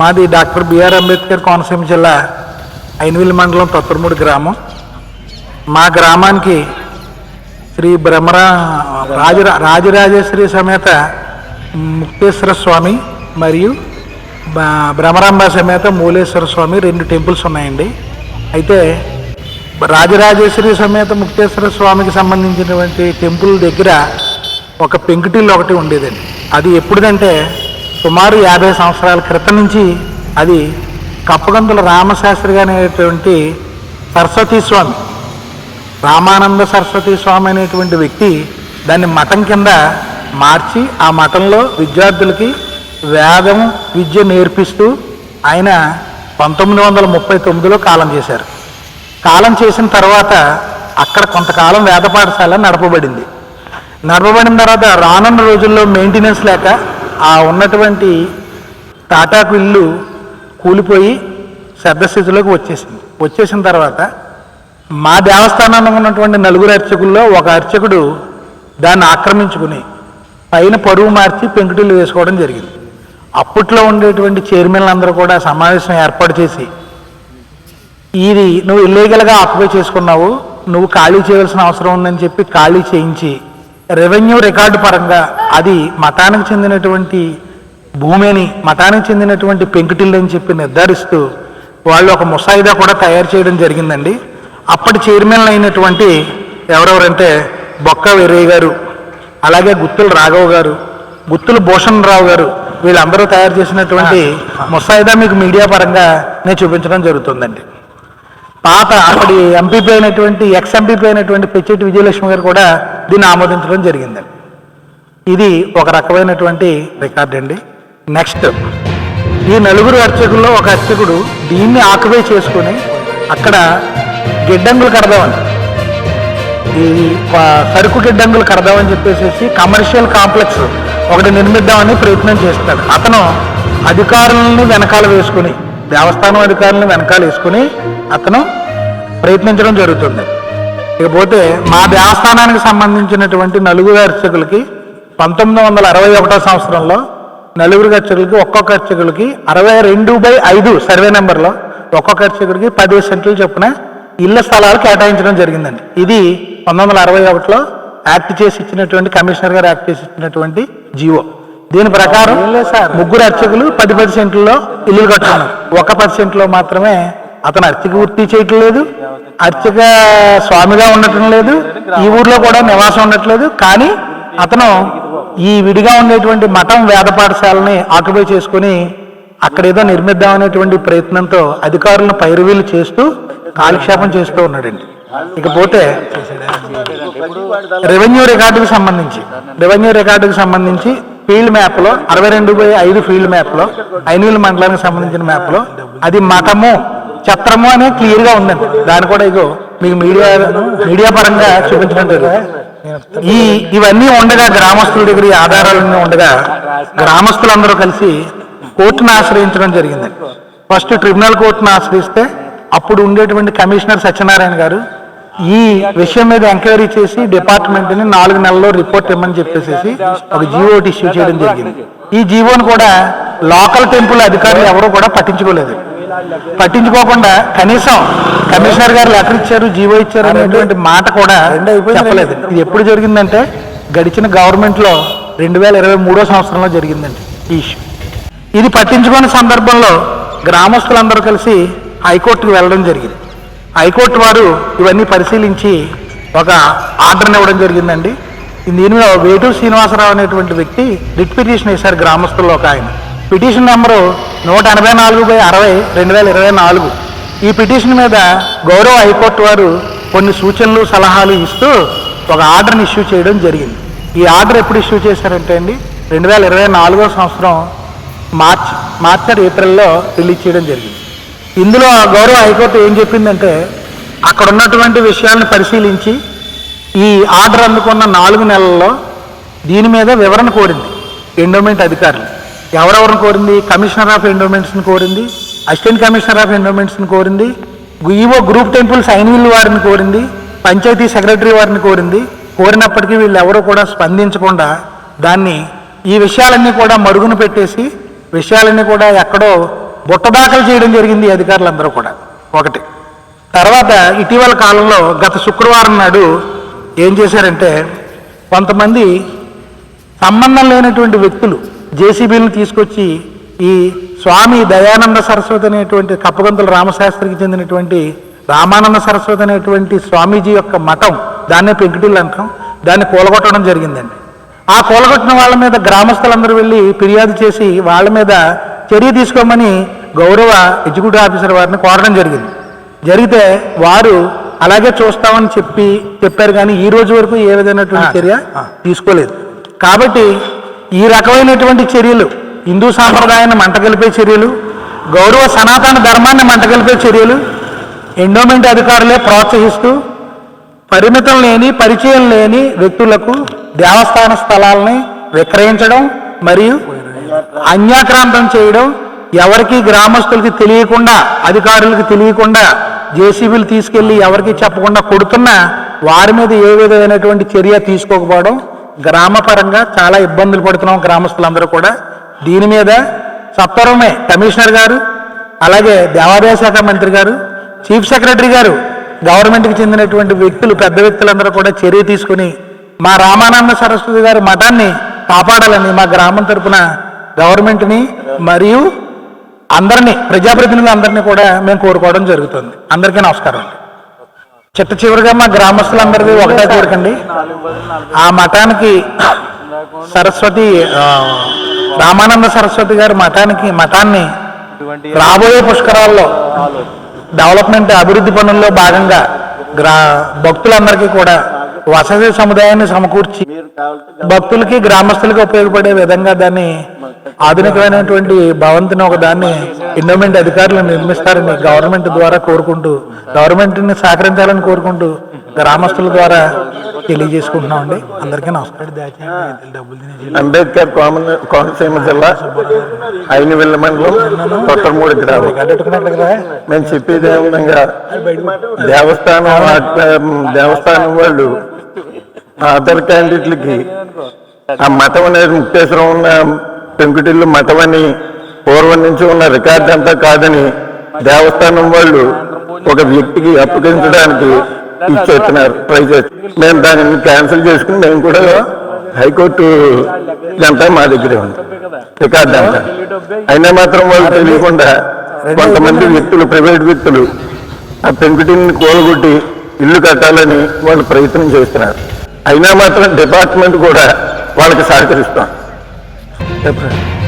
మాది doctor BR Ambedkar Konaseema జిల్లా ఐనవిల్లి మండలం తొత్తరమూడి గ్రామం. మా గ్రామానికి శ్రీ బ్రహ్మరా రాజ రాజరాజేశ్వరి సమేత ముక్తేశ్వర స్వామి మరియు భ్రమరాంబ సమేత మూలేశ్వర స్వామి రెండు టెంపుల్స్ ఉన్నాయండి. అయితే రాజరాజేశ్వరి సమేత ముక్తేశ్వర స్వామికి సంబంధించినటువంటి టెంపుల్ దగ్గర ఒక పెంకుటిల్లు ఒకటి ఉండేదండి. అది ఎప్పుడుదంటే సుమారు యాభై సంవత్సరాల క్రితం నుంచి అది కప్పగంతుల రామశాస్త్రి గారు అనేటువంటి సరస్వతీ స్వామి రామానంద సరస్వతీ స్వామి అనేటువంటి వ్యక్తి దాన్ని మఠం కింద మార్చి ఆ మఠంలో విద్యార్థులకి వేదం విద్య నేర్పిస్తూ ఆయన పంతొమ్మిది వందల ముప్పై తొమ్మిదిలో కాలం చేశారు. కాలం చేసిన తర్వాత అక్కడ కొంతకాలం వేద పాఠశాల నడపబడింది. నడపబడిన తర్వాత రానున్న రోజుల్లో మెయింటెనెన్స్ లేక ఆ ఉన్నటువంటి టాటాకు ఇల్లు కూలిపోయి శ్రద్ధ స్థితిలోకి వచ్చేసింది. వచ్చేసిన తర్వాత మా దేవస్థానంలో ఉన్నటువంటి నలుగురు అర్చకుల్లో ఒక అర్చకుడు దాన్ని ఆక్రమించుకుని పైన పరువు మార్చి పెంకుటిల్లు వేసుకోవడం జరిగింది. అప్పట్లో ఉండేటువంటి చైర్మన్లు అందరూ కూడా సమావేశం ఏర్పాటు చేసి ఇది నువ్వు ఇల్లీగల్గా ఆక్యుపై చేసుకున్నావు నువ్వు ఖాళీ చేయవలసిన అవసరం ఉందని చెప్పి ఖాళీ చేయించి రెవెన్యూ రికార్డు పరంగా అది మఠానికి చెందినటువంటి భూమిని మఠానికి చెందినటువంటి పెంకుటిల్లు అని చెప్పి నిర్ధారిస్తూ వాళ్ళు ఒక ముసాయిదా కూడా తయారు చేయడం జరిగిందండి. అప్పటి చైర్మన్లు అయినటువంటి ఎవరెవరంటే బొక్క వీరయ్య గారు అలాగే గుత్తుల రాఘవ్ గారు గుత్తుల భూషణ్ రావు గారు వీళ్ళందరూ తయారు చేసినటువంటి ముసాయిదా మీకు మీడియా పరంగా నేను చూపించడం జరుగుతుందండి. పాత అప్పటి ఎంపీపీ అయినటువంటి ఎక్స్ ఎంపీపీ అయినటువంటి పెచ్చెట్టి విజయలక్ష్మి గారు కూడా దీన్ని ఆమోదించడం జరిగిందండి ఇది ఒక రకమైనటువంటి రికార్డ్ అండి. నెక్స్ట్ ఈ నలుగురు అర్చకుల్లో ఒక అర్చకుడు దీన్ని ఆక్యుపై చేసుకుని అక్కడ గిడ్డంగులు కడదామని ఈ సరుకు గిడ్డంగులు కడదామని చెప్పేసి కమర్షియల్ కాంప్లెక్స్ ఒకటి నిర్మిద్దామని ప్రయత్నం చేస్తాడు. అతను అధికారులను వెనకాల వేసుకుని దేవస్థానం అధికారులను వెనకాల వేసుకుని అతను ప్రయత్నించడం జరుగుతుంది. ఇకపోతే మా దేవస్థానానికి సంబంధించినటువంటి నలుగురు అర్చకులకి పంతొమ్మిది వందల అరవై ఒకటో సంవత్సరంలో నలుగురు అర్చకులకి ఒక్కొక్క అర్చకులకి అరవై రెండు బై ఐదు సర్వే నెంబర్లో ఒక్కొక్క అర్చకుడికి పదిహేను సెంట్లు చొప్పున ఇళ్ళ స్థలాలు కేటాయించడం జరిగిందండి. ఇది పంతొమ్మిది వందల అరవై ఒకటిలో యాక్ట్ చేసి ఇచ్చినటువంటి కమిషనర్ గారు యాక్ట్ చేసి ఇచ్చినటువంటి జీవో. దీని ప్రకారం ముగ్గురు అర్చకులు పది పది సెంట్లలో ఇల్లు కట్టుకున్నారు. ఒక పది సెంట్లో మాత్రమే అతను అర్చక వృత్తి చేయటం లేదు అర్చక స్వామిగా ఉండటం లేదు. ఈ ఊర్లో కూడా నివాసం ఉండట్లేదు. కానీ అతను ఈ విడిగా ఉండేటువంటి మఠం వేద పాఠశాలని ఆక్యుపై చేసుకుని అక్కడ ఏదో నిర్మిద్దామనేటువంటి ప్రయత్నంతో అధికారులను పైరువీలు చేస్తూ కాలక్షేపం చేస్తూ ఉన్నాడండి. ఇకపోతే రెవెన్యూ రికార్డుకు సంబంధించి రెవెన్యూ రికార్డుకు సంబంధించి ఫీల్డ్ మ్యాప్లో అరవై రెండు బై ఐదు ఫీల్డ్ మ్యాప్లో ఐనూల్ మండలానికి సంబంధించిన మ్యాప్లో అది మఠము చత్రము అనే క్లియర్గా ఉందండి. దాన్ని కూడా ఇగో మీకు మీడియా మీడియా పరంగా చూపించడం జరుగుతుంది. ఈ ఇవన్నీ ఉండగా గ్రామస్తుల దగ్గర ఈ ఆధారాలన్నీ ఉండగా గ్రామస్తులందరూ కలిసి కోర్టును ఆశ్రయించడం జరిగిందండి ఫస్ట్ ట్రిబ్యునల్ కోర్టును ఆశ్రయిస్తే అప్పుడు ఉండేటువంటి కమిషనర్ సత్యనారాయణ గారు ఈ విషయం మీద ఎంక్వైరీ చేసి డిపార్ట్మెంట్ని నాలుగు నెలల్లో రిపోర్ట్ ఇమ్మని చెప్పేసి ఒక జీవో ఇష్యూ చేయడం జరిగింది. ఈ జీవోను కూడా లోకల్ టెంపుల్ అధికారులు ఎవరు కూడా పట్టించుకోలేదు. పట్టించుకోకుండా కనీసం కమిషనర్ గారు లెటర్ ఇచ్చారు జీవో ఇచ్చారు అనేటువంటి మాట కూడా చెప్పలేదు. ఇది ఎప్పుడు జరిగిందంటే గడిచిన గవర్నమెంట్లో రెండు వేల ఇరవై మూడో సంవత్సరంలో జరిగిందండి ఈ ఇష్యూ. ఇది పట్టించుకున్న సందర్భంలో గ్రామస్తులందరూ కలిసి హైకోర్టుకు వెళ్ళడం జరిగింది. హైకోర్టు వారు ఇవన్నీ పరిశీలించి ఒక ఆర్డర్ని ఇవ్వడం జరిగిందండి. దీని మీద వేటూరు శ్రీనివాసరావు అనేటువంటి వ్యక్తి రిట్ పిటిషన్ వేశారు గ్రామస్తుల్లో ఒక ఆయన. పిటిషన్ నెంబరు నూట ఎనభై నాలుగు బై అరవై రెండు వేల ఇరవై నాలుగు. ఈ పిటిషన్ మీద గౌరవ హైకోర్టు వారు కొన్ని సూచనలు సలహాలు ఇస్తూ ఒక ఆర్డర్ని ఇష్యూ చేయడం జరిగింది. ఈ ఆర్డర్ ఎప్పుడు ఇష్యూ చేశారంటే అండి రెండు వేల ఇరవై నాలుగో సంవత్సరం మార్చ్ మార్చ్ ఏప్రిల్లో రిలీజ్ చేయడం జరిగింది. ఇందులో గౌరవ హైకోర్టు ఏం చెప్పిందంటే అక్కడ ఉన్నటువంటి విషయాలను పరిశీలించి ఈ ఆర్డర్ అందుకున్న నాలుగు నెలల్లో దీని మీద వివరణ కోరింది ఎండోమెంట్ అధికారులు. ఎవరెవరిని కోరింది? కమిషనర్ ఆఫ్ ఎండోమెంట్స్ని కోరింది. అసిస్టెంట్ కమిషనర్ ఆఫ్ ఎండోమెంట్స్ని కోరింది. ఈవో గ్రూప్ టెంపుల్ సైనిల్ వారిని కోరింది. పంచాయతీ సెక్రటరీ వారిని కోరింది. కోరినప్పటికీ వీళ్ళు ఎవరు కూడా స్పందించకుండా దాన్ని ఈ విషయాలన్నీ కూడా మరుగున పెట్టేసి విషయాలన్నీ కూడా ఎక్కడో బుట్ట దాఖలు చేయడం జరిగింది అధికారులందరూ కూడా. ఒకటి. తర్వాత ఇటీవల కాలంలో గత శుక్రవారం నాడు ఏం చేశారంటే కొంతమంది సంబంధం లేనటువంటి వ్యక్తులు జేసీబీలను తీసుకొచ్చి ఈ స్వామి దయానంద సరస్వతి అనేటువంటి కప్పగంతుల రామశాస్త్రికి చెందినటువంటి రామానంద సరస్వతి అనేటువంటి స్వామీజీ యొక్క మఠం దాన్నే పెంకుటిల్లు అంటాం దాన్ని కూలగొట్టడం జరిగిందండి. ఆ కూలగొట్టిన వాళ్ళ మీద గ్రామస్తులందరూ వెళ్ళి ఫిర్యాదు చేసి వాళ్ళ మీద చర్య తీసుకోమని గౌరవ ఎగ్జిక్యూటివ్ ఆఫీసర్ వారిని కోరడం జరిగింది. జరిగితే వారు అలాగే చూస్తామని చెప్పి చెప్పారు కానీ ఈ రోజు వరకు ఏ విధమైనటువంటి చర్య తీసుకోలేదు. కాబట్టి ఈ రకమైనటువంటి చర్యలు హిందూ సాంప్రదాయాన్ని మంటగలిపే చర్యలు గౌరవ సనాతన ధర్మాన్ని మంటగలిపే చర్యలు ఎండోమెంట్ అధికారులే ప్రోత్సహిస్తూ పరిమితం లేని పరిచయం లేని వ్యక్తులకు దేవస్థాన స్థలాలని విక్రయించడం మరియు అన్యాక్రాంతం చేయడం ఎవరికి గ్రామస్తులకి తెలియకుండా అధికారులకు తెలియకుండా జేసీబీలు తీసుకెళ్ళి ఎవరికి చెప్పకుండా కొడుతున్న వారి మీద ఏ విధమైనటువంటి చర్య తీసుకోకపోవడం గ్రామపరంగా చాలా ఇబ్బందులు పడుతున్నాం గ్రామస్తులందరూ కూడా. దీని మీద సత్వరమే కమిషనర్ గారు అలాగే దేవాదాయ శాఖ మంత్రి గారు చీఫ్ సెక్రటరీ గారు గవర్నమెంట్కి చెందినటువంటి వ్యక్తులు పెద్ద వ్యక్తులందరూ కూడా చర్య తీసుకుని మా రామానంద సరస్వతి గారి మఠాన్ని కాపాడాలని మా గ్రామం తరపున గవర్నమెంట్ని మరియు అందరినీ ప్రజాప్రతినిధులు అందరినీ కూడా మేము కోరుకోవడం జరుగుతుంది. అందరికీ నమస్కారం అండి. చిట్ట చివరిగా మా గ్రామస్తులందరికీ ఒకటే కోరికండి. ఆ మఠానికి సరస్వతి రామానంద సరస్వతి గారి మఠానికి మఠాన్ని రాబోయే పుష్కరాల్లో డెవలప్మెంట్ అభివృద్ధి పనుల్లో భాగంగా గ్రా భక్తులందరికీ కూడా వసతి సముదాయాన్ని సమకూర్చి భక్తులకి గ్రామస్తులకి ఉపయోగపడే విధంగా దాన్ని ఆధునికమైనటువంటి భవంతిని ఒక దాన్ని ఎండోమెంట్ అధికారులు నిర్మిస్తారని గవర్నమెంట్ ద్వారా కోరుకుంటూ గవర్నమెంట్ని సహకరించాలని కోరుకుంటూ గ్రామస్తుల ద్వారా తెలియజేసుకుంటున్నాం అండి. అందరికీ నమస్కారం. అంబేద్కర్ కోమన్ కోనసీమ జిల్లా ఐనివెల్ల మండలం తొట్టమూడి గ్రామం. మేము చెప్పేది ఏమనగా దేవస్థానం దేవస్థానం వాళ్ళు అదర్ క్యాండిడేట్లకి ఆ మఠం అనేది ముక్తేశ్వరం ఉన్న పెంకుటిల్లు మఠం అని పూర్వం నుంచి ఉన్న రికార్డ్ అంతా కాదని దేవస్థానం వాళ్ళు ఒక వ్యక్తికి అప్పగించడానికి ఇచ్చేస్తున్నారు ట్రై చేస్తున్నారు మేము దానిని క్యాన్సిల్ చేసుకుని మేము కూడా హైకోర్టు ఇదంతా మా దగ్గరే ఉంది. రికార్డ్ అంతా. అయినా మాత్రం వాళ్ళు తెలియకుండా కొంతమంది వ్యక్తులు ప్రైవేట్ వ్యక్తులు ఆ పెంకుటిని కూలగొట్టి ఇల్లు కట్టాలని వాళ్ళు ప్రయత్నం చేస్తున్నారు. అయినా మాత్రం డిపార్ట్మెంట్ కూడా వాళ్ళకి సహకరిస్తాం. చెప్పండి.